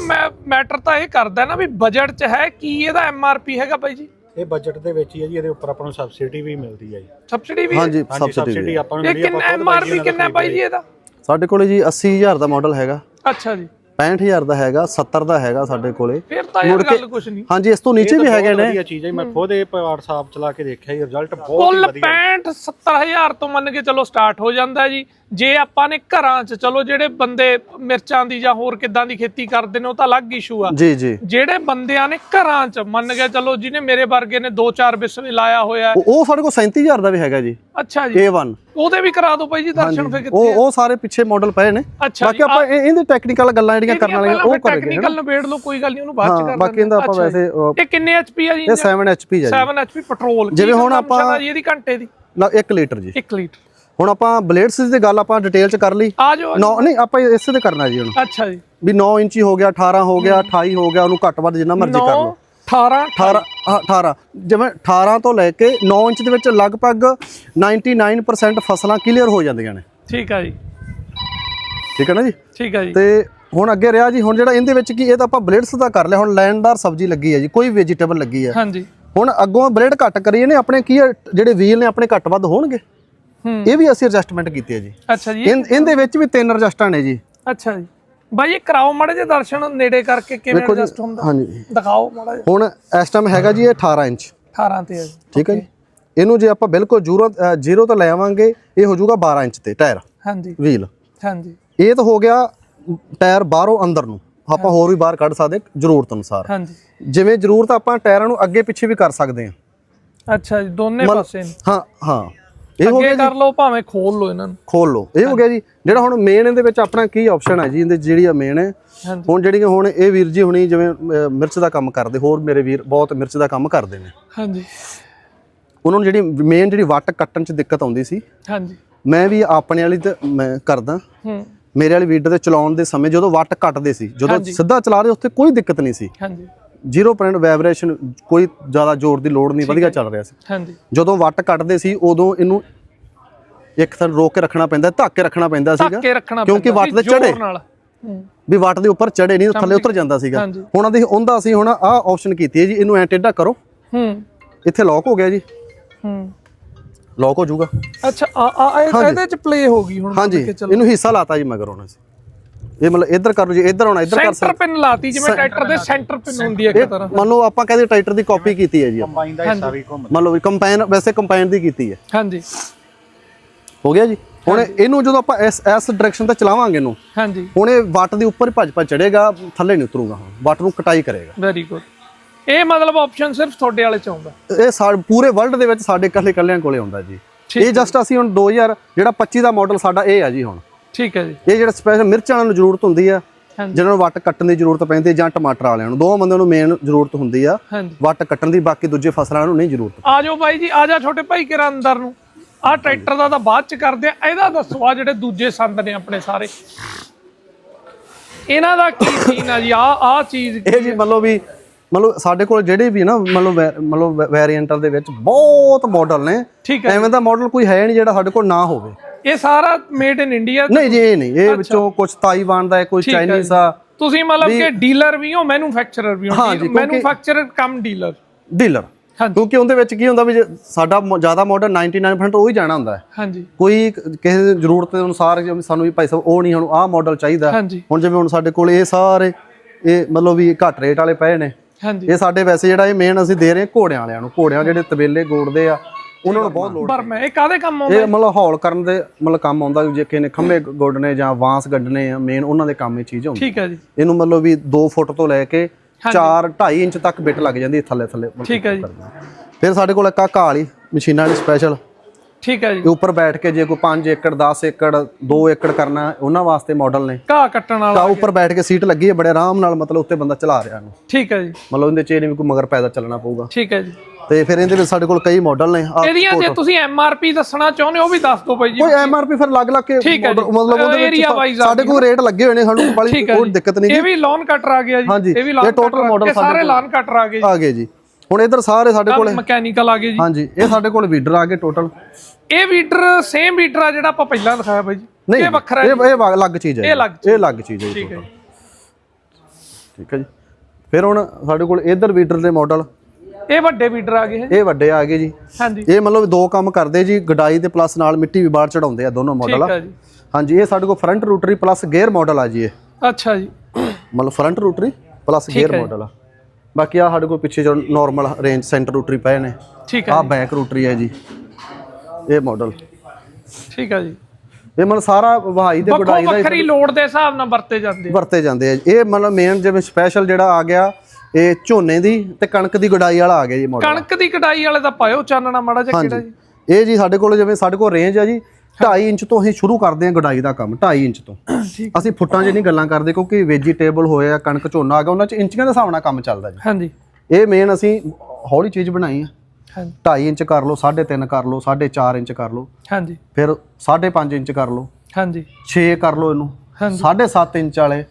ਮੈਟਰ ਤਾਂ ਇਹ ਕਰਦਾ ਨਾ ਵੀ ਬਜਟ ਚ ਹੈ ਕੀ ਇਹਦਾ ਐਮਆਰਪੀ ਹੈਗਾ ਭਾਈ ਜੀ? ਇਹ ਬਜਟ ਦੇ ਵਿੱਚ ਹੀ ਹੈ ਜੀ ਇਹਦੇ ਉੱਪਰ ਆਪਾਂ ਨੂੰ ਸਬਸਿਡੀ ਵੀ ਮਿਲਦੀ ਹੈ ਜੀ। ਸਬਸਿਡੀ ਵੀ? ਹਾਂਜੀ ਸਬਸਿਡੀ ਆਪਾਂ ਨੂੰ ਇਹ ਮਿਲੀ ਕਿੰਨਾ ਬਾਈ ਜੀ ਕਿੰਨਾ ਭਾਈ ਜੀ ਇਹਦਾ? ਸਾਡੇ ਕੋਲੇ ਜੀ 80000 ਦਾ ਮਾਡਲ ਹੈਗਾ। ਅੱਛਾ ਜੀ। 65000 ਦਾ ਹੈਗਾ 70 ਦਾ ਹੈਗਾ ਸਾਡੇ ਕੋਲੇ। ਫਿਰ ਤਾਂ ਯਾਰ ਗੱਲ ਕੁਛ ਨਹੀਂ। ਹਾਂਜੀ ਇਸ ਤੋਂ ਨੀਚੇ ਵੀ ਹੈਗੇ ਨੇ। ਵਧੀਆ ਚੀਜ਼ ਹੈ ਜੀ, ਮੈਂ ਖੁਦ ਇਹ WhatsApp ਚਲਾ ਕੇ ਦੇਖਿਆ ਜੀ ਰਿਜ਼ਲਟ ਬਹੁਤ ਕੁੱਲ ਵਧੀਆ। 65 70000 ਤੋਂ ਮੰਨ ਕੇ ਚਲੋ ਸਟਾਰਟ ਹੋ ਜਾਂਦਾ ਜੀ। ਜੇ ਆਪਾਂ ਨੇ ਘਰਾਂ 'ਚ ਚਲੋ ਜਿਹੜੇ ਬੰਦੇ ਮਿਰਚਾਂ ਦੀ ਜਾਂ ਹੋਰ ਕਿੱਦਾਂ ਦੀ ਖੇਤੀ ਕਰਦੇ ਨੇ ਉਹ ਤਾਂ ਅਲੱਗ ਇਸ਼ੂ ਆ। ਜੀ ਜੀ। ਜਿਹੜੇ ਬੰਦਿਆਂ ਨੇ ਘਰਾਂ 'ਚ ਮੰਨ ਕੇ ਚਲੋ ਜਿਹਨੇ ਮੇਰੇ ਵਰਗੇ ਨੇ 2-4 ਬਿਸਵੇ ਲਾਇਆ ਹੋਇਆ ਉਹ ਸਾਡੇ ਕੋਲ 37000 ਦਾ ਵੀ ਹੈਗਾ ਜੀ। ਅੱਛਾ ਜੀ। A1 ਉਹਦੇ ਵੀ ਕਰਾ ਦਿਓ ਭਾਈ ਜੀ ਦਰਸ਼ਨ ਫਿਰ ਕਿੱਥੇ ਉਹ ਉਹ ਸਾਰੇ ਪਿੱਛੇ ਮਾਡਲ ਪਏ ਨੇ। ਬਾਕੀ ਆਪਾਂ ਇਹ- ਇਹਦੇ ਟੈਕਨੀਕਲ ਗੱਲਾਂ ਜਿਹੜੀਆਂ ਕਰਨ ਵਾਲੀਆਂ ਉਹ ਕਰਾਂਗੇ ਟੈਕਨੀਕਲ ਨਿਬੇੜ ਲਓ ਕੋਈ ਗੱਲ ਨਹੀਂ ਉਹਨੂੰ ਬਾਅਦ ਚ ਹਾਂ ਕਰ ਬਾਕੀ ਇਹਦਾ ਆਪਾਂ ਜੀ। ਵੈਸੇ ਇਹ ਕਿੰਨੇ ਐਚਪੀ ਆ ਜੀ ਇਹ 7 HP ਹੈ 7 ਐਚਪੀ ਪੈਟਰੋਲ ਜਿਵੇਂ ਹੁਣ ਆਪਾਂ- ਜੀ ਇਹਦੀ ਘੰਟੇ ਦੀ? ਜੀ 1 ਲੀਟਰ ਜੀ। 1 ਲੀਟਰ। ਹੁਣ ਆਪਾਂ ਬਲੇਡਸ ਦੀ ਗੱਲ ਆਪਾਂ ਡਿਟੇਲ ਚ ਕਰ ਲਈ। ਆ 9 ਨਹੀਂ ਆਪਾਂ ਇਸੇ ਤੇ ਕਰਨਾ ਜੀ ਹੁਣ। ਅੱਛਾ ਜੀ। ਵੀ 9 ਇੰਚੀ ਹੋ ਗਿਆ 18 ਹੋ ਗਿਆ 28 ਹੋ ਗਿਆ ਉਹਨੂੰ ਘੱਟ ਵੱਧ ਜਿੰਨਾ ਮਰਜ਼ੀ ਕਰ 9 ਲਓ। 18 18 ਹਾਂ, 18 ਜਿਵੇਂ 18 ਤੋਂ ਲੈ ਕੇ 9 ਇੰਚ ਦੇ ਵਿੱਚ ਲਗਭਗ 99% ਫਸਲਾਂ ਕਲੀਅਰ ਹੋ ਜਾਂਦੀਆਂ ਨੇ। ਠੀਕ ਆ ਜੀ। ਠੀਕ ਹੈ ਨਾ ਜੀ? ਠੀਕ ਆ ਜੀ। ਤੇ ਹੁਣ ਅੱਗੇ ਰਿਹਾ ਜੀ ਹੁਣ ਜਿਹੜਾ ਇਹਦੇ ਵਿੱਚ ਕੀ ਇਹ ਤਾਂ ਆਪਾਂ ਬਲੇਡਸ ਦਾ ਕਰ ਲਿਆ ਹੁਣ ਲੈਂਡਦਾਰ ਸਬਜ਼ੀ ਲੱਗੀ ਹੈ ਜੀ ਕੋਈ ਵੈਜੀਟੇਬਲ ਲੱਗੀ ਹੈ ਹਾਂਜੀ। ਹੁਣ ਅੱਗੋਂ ਬਲੇਡ ਘੱਟ ਕਰੀਏ ਨੇ ਆਪਣੇ ਕੀ ਜਿਹੜੇ ਵੀਲ ਨੇ ਆਪਣੇ ਘੱਟ ਵੱਧ ਹੋਣਗੇ? ਹੂੰ। ਇਹ ਵੀ ਅਸੀਂ ਐਡਜਸਟਮੈਂਟ ਕੀਤੀ ਹੈ ਜੀ। ਅੱਛਾ ਜੀ ਇਹਦੇ ਵਿੱਚ ਵੀ ਤਿੰਨ ਐਡਜਸਟਾਂ ਨੇ ਜੀ। ਅੱਛਾ ਜੀ। ਬਾਈ ਇਹ ਕਰਾਓ ਮਾੜੇ ਜੇ ਦਰਸ਼ਨ ਨੇੜੇ ਕਰਕੇ ਕਿਵੇਂ ਜੀ ਐਡਜਸਟ ਹੁੰਦਾ। ਹਾਂਜੀ। ਦਿਖਾਓ ਮਾੜਾ ਜਿਹਾ। ਹੁਣ ਇਸ ਟਾਈਮ ਹੈਗਾ ਜੀ ਇਹ 18 ਇੰਚ। 18 ਤੇ ਜੀ ਠੀਕ ਹੈ ਜੀ। ਇਹਨੂੰ ਜੇ ਆਪਾਂ ਬਿਲਕੁਲ ਜ਼ੀਰੋ ਜ਼ੀਰੋ ਤੋਂ ਲੈ ਆਵਾਂਗੇ ਇਹ ਹੋ ਜਾਊਗਾ 12 ਇੰਚ ਤੇ ਟਾਇਰ ਹਾਂਜੀ। ਵੀਲ ਹਾਂਜੀ। ਇਹ ਤਾਂ ਹੋ ਗਿਆ ਟਾਇਰ ਬਾਹਰੋਂ ਅੰਦਰ ਨੂੰ। ਆਪਾਂ ਹੋਰ ਵੀ ਬਾਹਰ ਕੱਢ ਸਕਦੇ ਜ਼ਰੂਰਤ ਅਨੁਸਾਰ। ਹਾਂਜੀ। ਜਿਵੇਂ ਜ਼ਰੂਰਤ ਆਪਾਂ ਟਾਇਰਾਂ ਨੂੰ ਅੱਗੇ ਪਿੱਛੇ ਵੀ ਕਰ ਸਕਦੇ ਹਾਂ। ਅੱਛਾ ਜੀ ਦੋਨੇ ਪਾਸੇ। ਹਾਂ ਹਾਂ। ਇਹ ਹੋ ਗਿਆ ਕਰ ਲਓ ਭਾਵੇਂ ਖੋਲ ਲਓ ਇਹਨਾਂ ਨੂੰ। ਖੋਲ ਲਓ। ਇਹ ਹੋ ਗਿਆ ਜੀ। ਜਿਹੜਾ ਹੁਣ ਮੇਨ ਇਹਦੇ ਵਿੱਚ ਆਪਣਾ ਕੀ ਆਪਸ਼ਨ ਹੈ ਜੀ? ਇਹਦੇ ਜਿਹੜੀ ਆ ਮੇਨ ਹੈ। ਹੁਣ ਜਿਹੜੀਆਂ ਹੁਣ ਇਹ ਵੀਰ ਜੀ ਹੁਣੀ ਜਿਵੇਂ ਮਿਰਚ ਦਾ ਕੰਮ ਕਰਦੇ ਹੋਰ ਮੇਰੇ ਵੀਰ ਬਹੁਤ ਮਿਰਚ ਦਾ ਕੰਮ ਕਰਦੇ ਨੇ। ਹਾਂਜੀ। ਉਹਨਾਂ ਨੂੰ ਜਿਹੜੀ ਮੇਨ ਜਿਹੜੀ ਵੱਟ ਕੱਟਣ 'ਚ ਦਿੱਕਤ ਆਉਂਦੀ ਸੀ ਹਾਂਜੀ। ਮੈਂ ਵੀ ਆਪਣੇ ਵਾਲੀ ਤੇ ਮੈਂ ਕਰਦਾ। ਹੂੰ। ਮੇਰੇ ਵਾਲੀ ਵੀਡਰ ਤੇ ਚਲਾਉਣ ਦੇ ਸਮੇਂ ਜਦੋਂ ਵੱਟ ਕੱਟਦੇ ਸੀ ਜਦੋਂ। ਸਿੱਧਾ ਚਲਾ ਰਹੇ ਉੱਥੇ ਕੋਈ ਦਿੱਕਤ ਨਹੀਂ ਸੀ। ਹਾਂਜੀ। 0% ਵਾਈਬ੍ਰੇਸ਼ਨ ਕੋਈ ਜ਼ਿਆਦਾ ਜ਼ੋਰ ਦੀ ਲੋੜ ਨਹੀਂ ਵਧੀਆ ਚੱਲ ਰਿਹਾ ਸੀ। ਹਾਂਜੀ। ਜਦੋਂ ਵੱਟ ਕੱਟਦੇ ਸੀ ਉਦੋਂ ਇਹਨੂੰ ਇੱਕ ਥਾਂ ਰੋਕ ਕੇ ਰੱਖਣਾ ਪੈਂਦਾ ਧੱਕ ਕੇ ਰੱਖਣਾ ਪੈਂਦਾ ਸੀਗਾ। ਕਿਉਂਕਿ ਵੱਟ ਸੀ ਦੇ ਜ਼ੋਰ ਚੜੇ ਵੀ ਵੱਟ ਦੇ ਉੱਪਰ ਚੜੇ ਨਹੀਂ ਥੱਲੇ ਉਤਰ ਜਾਂਦਾ ਸੀਗਾ। ਹੁਣ ਅਸੀਂ ਉਹਦਾ ਅਸੀਂ ਹੁਣ ਆਹ ਆਪਸ਼ਨ ਕੀਤੀ ਹੈ ਜੀ ਇਹਨੂੰ ਐ ਟੇਢਾ ਕਰੋ। ਹੂੰ। ਇੱਥੇ ਲੌਕ ਹੋ ਗਿਆ ਜੀ। ਹੂੰ। ਲੌਕ ਹੋ ਜਾਊਗਾ। ਅੱਛਾ ਆ ਆ ਇਹ- ਇਹਦੇ ਚ ਪਲੇ ਹੋ ਗਈ ਹੁਣ। ਹਾਂਜੀ। ਇਹਨੂੰ ਹਿੱਸਾ ਲਾਤਾ ਜੀ ਮਗਰ ਹੁਣ ਅਸੀਂ। ਇਹ ਮਤਲਬ ਇੱਧਰ ਕਰ ਲਓ ਜੀ ਇੱਧਰ ਆਉਣਾ ਇੱਧਰ ਕਰ ਸੈਂਟਰ ਪਿਨ ਲਾਤੀ ਜਿਵੇਂ ਟਰੈਕਟਰ ਦੇ ਸੈਂਟਰ ਪਿਨ ਹੁੰਦੀ ਹੈ ਇੱਕ ਤਰ੍ਹਾਂ। ਮੰਨ ਲਓ ਆਪਾਂ ਕਹਿੰਦੇ ਟਰੈਕਟਰ ਦੀ ਕਾਪੀ ਕੀਤੀ ਹੈ ਜੀ ਆਪਾਂ। ਕੰਬਾਈਨ ਦਾ ਹਿੱਸਾ ਵੀ ਘੁੰਮ ਮੰਨ ਲਓ ਵੀ ਕੰਪਾਈਨ ਵੈਸੇ ਕੰਪਾਈਨ ਦੀ ਕੀਤੀ ਹੈ। ਹਾਂਜੀ। ਹੋ ਗਿਆ ਜੀ? ਹੁਣ ਇਹਨੂੰ ਜਦੋਂ ਆਪਾਂ ਇਸ ਇਸ ਡਾਇਰੈਕਸ਼ਨ ਤੇ ਚਲਾਵਾਂਗੇ ਇਹਨੂੰ ਹਾਂਜੀ। ਹੁਣ ਇਹ ਵੱਟ ਦੇ ਉੱਪਰ ਹੀ ਭੱਜ ਭੱਜ ਚੜੇਗਾ ਥੱਲੇ ਨਹੀਂ ਉਤਰੂਗਾ ਹੁਣ ਵੱਟ ਨੂੰ ਕਟਾਈ ਕਰੇਗਾ। ਵੈਰੀ ਗੁੱਡ ਇਹ ਮਤਲਬ ਆਪਸ਼ਨ ਸਿਰਫ ਤੁਹਾਡੇ ਵਾਲੇ ਚ ਆਉਂਦਾ। ਇਹ ਸਾ ਪੂਰੇ ਵਰਲਡ ਦੇ ਵਿੱਚ ਸਾਡੇ ਇਕੱਲੇ ਇਕੱਲਿਆਂ ਕੋਲੇ ਆਉਂਦਾ ਜੀ। ਇਹ ਜਸਟ ਅਸੀਂ ਹੁਣ 2000 ਜਿਹੜਾ 25 ਦਾ ਮਾਡਲ ਸਾਡਾ ਇਹ ਆ ਜੀ ਹੁਣ। ਠੀਕ ਹੈ ਜੀ। ਇਹ ਜਿਹੜਾ ਸਪੈਸ਼ਲ ਮਿਰਚਾਂ ਨੂੰ ਜ਼ਰੂਰਤ ਹੁੰਦੀ ਆ। ਜਿਹਨਾਂ ਨੂੰ ਵੱਟ ਕੱਟਣ ਦੀ ਜ਼ਰੂਰਤ ਪੈਂਦੀ ਹੈ ਜਾਂ ਟਮਾਟਰ ਵਾਲਿਆਂ ਨੂੰ ਦੋ ਬੰਦਿਆਂ ਨੂੰ ਮੇਨ ਜ਼ਰੂਰਤ ਹੁੰਦੀ ਆ। ਵੱਟ ਕੱਟਣ ਦੀ ਬਾਕੀ ਦੂਜੇ ਫਸਲਾਂ ਨੂੰ ਨਹੀਂ ਜ਼ਰੂਰਤ। ਆ ਜਾਓ ਬਾਈ ਜੀ ਆ ਜਾ ਛੋਟੇ ਭਾਈ ਕਿਰਾ ਅੰਦਰ ਨੂੰ ਆ ਟਰੈਕਟਰ ਦਾ ਤਾਂ ਬਾਅਦ ਚ ਕਰਦੇ ਆ ਇਹਦਾ ਦੱਸੋ ਆ ਜਿਹੜੇ ਦੂਜੇ ਸੰਦ ਨੇ ਆਪਣੇ ਸਾਰੇ। ਇਹਨਾਂ ਦਾ ਕੀ ਸੀਨ ਆ ਜੀ? ਆ ਆ ਚੀਜ਼ ਇਹ ਜੀ ਮੰਨ ਲਓ ਵੀ ਮੰਨ ਲਓ ਸਾਡੇ ਕੋਲ ਜਿਹੜੇ ਵੀ ਨਾ ਮੰਨ ਲਓ ਵੈ- ਮੰਨ ਲਓ ਵੈਰੀਐਂਟਲ ਦੇ ਵਿੱਚ ਬਹੁਤ ਮਾਡਲ ਨੇ। ਐਵੇਂ ਦਾ ਮਾਡਲ ਕੋਈ ਹੈ ਨਹੀਂ ਜਿਹੜਾ ਸਾਡੇ ਕੋਲ ਨਾ ਹੋਵੇ। ਇਹ ਸਾਰਾ ਮੇਡ ਇਨ ਇੰਡੀਆ ਨਹੀਂ ਜੀ ਇਹ ਨਹੀਂ ਇਹ ਵਿੱਚੋਂ ਕੁਝ ਤਾਈਵਾਨ ਦਾ ਹੈ ਕੋਈ ਚਾਈਨੀਜ਼ ਆ। ਤੁਸੀਂ ਮਤਲਬ ਕਿ ਡੀਲਰ ਵੀ ਹੋ ਮੈਨੂਫੈਕਚਰਰ ਵੀ ਹੋ ਮੈਨੂਫੈਕਚਰਰ ਕਮ ਡੀਲਰ ਡੀਲਰ। ਕਿਉਂਕਿ ਉਹਦੇ ਵਿੱਚ ਕੀ ਹੁੰਦਾ ਵੀ ਸਾਡਾ ਜ਼ਿਆਦਾ ਮਾਡਲ 99% ਉਹ ਹੀ ਜਾਣਾ ਹੁੰਦਾ ਹੈ। ਹਾਂਜੀ। ਕੋਈ ਕਿਸੇ ਦੀ ਜ਼ਰੂਰਤ ਦੇ ਅਨੁਸਾਰ ਸਾਨੂੰ ਵੀ ਭਾਈ ਸਾਹਿਬ ਉਹ ਨਹੀਂ ਹੁਣ ਆਹ ਮਾਡਲ ਚਾਹੀਦਾ। ਹੁਣ ਜਿਵੇਂ ਹੁਣ ਸਾਡੇ ਕੋਲ ਇਹ ਸਾਰੇ ਇਹ ਮਤਲਬ ਵੀ ਘੱਟ ਰੇਟ ਵਾਲੇ ਪਏ ਨੇ। ਹਾਂਜੀ। ਇਹ ਸਾਡੇ ਵੈਸੇ ਜਿਹੜਾ ਇਹ ਮੇਨ ਅਸੀਂ ਦੇ ਰਹੇ ਘੋੜਿਆਂ ਵਾਲਿਆਂ ਨੂੰ। ਘੋੜਿਆਂ ਜਿਹੜੇ ਤਬੇਲੇ ਗੋੜਦੇ ਆ ਉਹਨਾਂ ਨੂੰ ਬਹੁਤ ਲੋੜ ਪਰ ਮੈਂ ਇਹ ਕਾਦੇ ਕੰਮ ਆਉਂਦਾ? ਇਹ ਮਤਲਬ ਹੌਲ ਕਰਨ ਦੇ ਮਤਲਬ ਕੰਮ ਆਉਂਦਾ ਜੇ ਕਿਸੇ ਨੇ ਖੰਭੇ ਗੋਡਨੇ ਜਾਂ ਵਾਂਸ ਗੱਡਨੇ ਆ ਮੇਨ ਉਹਨਾਂ ਦੇ ਕੰਮ ਇਹ ਚੀਜ਼ ਹੁੰਦੀ। ਠੀਕ ਹੈ ਜੀ। ਇਹਨੂੰ ਮਤਲਬ ਵੀ 2 ਫੁੱਟ ਤੋਂ ਲੈ ਕੇ 4 2.5 ਇੰਚ ਤੱਕ ਬਿੱਟ ਲੱਗ ਜਾਂਦੀ ਹੈ ਥੱਲੇ ਥੱਲੇ। ਠੀਕ ਹੈ ਜੀ। ਫਿਰ ਸਾਡੇ ਕੋਲ ਇੱਕ ਆ ਘਾਹ ਵਾਲੀ ਮਸ਼ੀਨਾਂ ਵਾਲੀ ਸਪੈਸ਼ਲ ਠੀਕ ਹੈ ਜੀ। ਇਹ ਉੱਪਰ ਬੈਠ ਕੇ ਜੇ ਕੋਈ 5 ਏਕੜ 10 ਏਕੜ 2 ਏਕੜ ਕਰਨਾ ਉਹਨਾਂ ਵਾਸਤੇ ਮਾਡਲ ਨੇ। ਘਾਹ ਕੱਟਣ ਵਾਲਾ ਤਾਂ ਉੱਪਰ ਬੈਠ ਕੇ ਸੀਟ ਲੱਗੀ ਹੈ ਬੜੇ ਆਰਾਮ ਨਾਲ ਮਤਲਬ ਉੱਤੇ ਬੰਦਾ ਚਲਾ ਰਿਹਾ ਇਹਨੂੰ। ਠੀਕ ਹੈ ਜੀ। ਮਤਲਬ ਇਹਦੇ ਚ ਇਹ ਨਹੀਂ ਕੋਈ ਮਗਰ ਪੈਦਾ ਚੱਲਣਾ ਪਊਗਾ। ਠੀਕ ਹੈ ਜੀ। ਤੇ ਫਿਰ ਇਹਦੇ ਵਿੱਚ ਸਾਡੇ ਕੋਲ ਕਈ ਮਾਡਲ ਨੇ ਇਹਦੀਆਂ ਜੇ ਤੁਸੀਂ ਐਮ ਆਰ ਪੀ ਦੱਸਣਾ ਚਾਹੁੰਦੇ ਹੋ ਉਹ ਵੀ ਦੱਸ ਦਿਓ ਬਾਈ ਜੀ। ਕੋਈ ਐਮ ਆਰ ਪੀ ਫਿਰ ਲੱਗ ਲੱਗ ਕੇ ਮਤਲਬ ਉਹਦੇ ਵਿੱਚ ਸਾਡੇ ਕੋਲ ਰੇਟ ਲੱਗੇ ਹੋਏ ਨੇ ਸਾਨੂੰ ਬੜੀ ਕੋਈ। ਦਿੱਕਤ ਨਹੀਂ ਇਹ ਵੀ ਲੋਨ ਕਟਰ ਆ ਗਿਆ ਜੀ। ਇਹ ਵੀ ਇਹ ਲੋਨ total model ਸਾਡੇ ਸਾਰੇ। ਲੋਨ ਕਟਰ ਆ ਗਏ ਜੀ। ਆ ਗਏ ਜੀ। ਹੁਣ ਇਧਰ ਸਾਰੇ ਸਾਡੇ ਕੋਲ। ਮਕੈਨੀਕਲ ਆ ਗਏ ਜੀ। ਹਾਂਜੀ ਇਹ ਸਾਡੇ ਕੋਲ ਵੀਡਰ ਆ ਗਏ ਟੋਟਲ ਇਹ ਵੀਟਰ ਸੇਮ ਵੀਟਰ ਆ ਜਿਹੜਾ ਆਪਾਂ ਪਹਿਲਾਂ ਦਿਖਾਇਆ ਬਾਈ ਜੀ। ਇਹ ਵੱਖਰਾ ਇਹ ਇਹ ਅਲੱਗ ਚੀਜ਼ ਹੈ ਇਹ ਅਲੱਗ ਚੀਜ਼। ਹੈ ਠੀਕ ਹੈ ਜੀ। ਠੀਕ ਹੈ ਜੀ। ਫਿਰ ਹੁਣ ਸਾਡੇ ਕੋਲ ਇਧਰ ਵੀਡਰ ਦੇ ਮਾਡਲ ਇਹ ਵੱਡੇ ਵੀਟਰ ਆ ਗਏ ਹੈ। ਇਹ ਵੱਡੇ ਆ ਗਏ ਜੀ। ਹਾਂਜੀ। ਇਹ ਮਤਲਬ ਦੋ ਕੰਮ ਕਰਦੇ ਜੀ ਗਡਾਈ ਦੇ ਪਲੱਸ ਨਾਲ ਮਿੱਟੀ ਵੀ ਬਾਹਰ ਚੜਾਉਂਦੇ ਆ ਦੋਨੋਂ ਮਾਡਲ ਜੀ। ਹਾਂਜੀ ਇਹ ਸਾਡੇ ਕੋਲ front rotary plus gear model ਆ ਜੀ ਇਹ। ਅੱਛਾ ਜੀ। ਮਤਲਬ front rotary plus gear. Model ਆ। ਬਾਕੀ ਆ ਸਾਡੇ ਕੋਲ ਪਿੱਛੇ ਜੋ ਨਾਰਮਲ ਰੇਂਜ ਸੈਂਟਰ ਰੋਟਰੀ ਪਏ ਨੇ ਠੀਕ ਹੈ ਆ ਬੈਕ ਰੋਟਰੀ ਹੈ ਜੀ। ਇਹ ਮਾਡਲ ਠੀਕ ਹੈ ਜੀ। ਇਹ ਮਤਲਬ ਸਾਰਾ ਵਹਾਈ ਤੇ ਗੁਡਾਈ ਦਾ ਵੱਖਰੀ ਲੋਡ ਦੇ ਹਿਸਾਬ ਨਾਲ ਵਰਤੇ ਜਾਂਦੇ ਵਰਤੇ ਜਾਂਦੇ ਆ ਇਹ ਮਤਲਬ ਮੇਨ ਜਿਵੇਂ ਸਪੈਸ਼ਲ ਜਿਹੜਾ ਆ ਗਿਆ ਇਹ ਝੋਨੇ ਦੀ ਤੇ ਕਣਕ ਦੀ ਗੁਡਾਈ ਵਾਲਾ ਆ ਗਿਆ ਜੀ ਮਾਡਲ ਕਣਕ ਦੀ ਕਢਾਈ ਵਾਲੇ ਦਾ ਪਾਇਓ ਚਾਨਣਾ ਮਾੜਾ ਜਿਹਾ ਕਿਹੜਾ ਜੀ? ਇਹ ਜੀ ਸਾਡੇ ਕੋਲ ਜਿਵੇਂ ਸਾਡੇ ਕੋਲ ਰੇਂਜ ਆ ਜੀ 2.5 ਇੰਚ ਤੋਂ ਅਸੀਂ ਸ਼ੁਰੂ ਕਰਦੇ ਹਾਂ ਗੁਡਾਈ ਦਾ ਕੰਮ 2.5 ਇੰਚ ਤੋਂ। ਅਸੀਂ ਫੁੱਟਾਂ 'ਚ ਨਹੀਂ ਗੱਲਾਂ ਕਰਦੇ ਕਿਉਂਕਿ ਵੈਜੀਟੇਬਲ ਹੋਏ ਆ ਕਣਕ ਝੋਨਾ ਆ ਗਿਆ ਉਹਨਾਂ 'ਚ ਇੰਚੀਆਂ ਦੇ ਹਿਸਾਬ ਨਾਲ ਕੰਮ ਚੱਲਦਾ ਜੀ। ਹਾਂਜੀ। ਇਹ ਮੇਨ ਅਸੀਂ ਹੌਲੀ ਚੀਜ਼ ਬਣਾਈ ਆ। ਹਾਂਜੀ। 2.5 ਇੰਚ ਕਰ ਲਓ 3.5 ਕਰ ਲਓ 4.5 ਇੰਚ ਕਰ ਲਓ। ਹਾਂਜੀ। ਫਿਰ 5.5 ਇੰਚ ਕਰ ਲਓ। ਹਾਂਜੀ। 6 ਕਰ ਲਓ ਇਹਨੂੰ। ਹਾਂਜੀ। 7.5 ਇੰਚ ਵਾਲੇ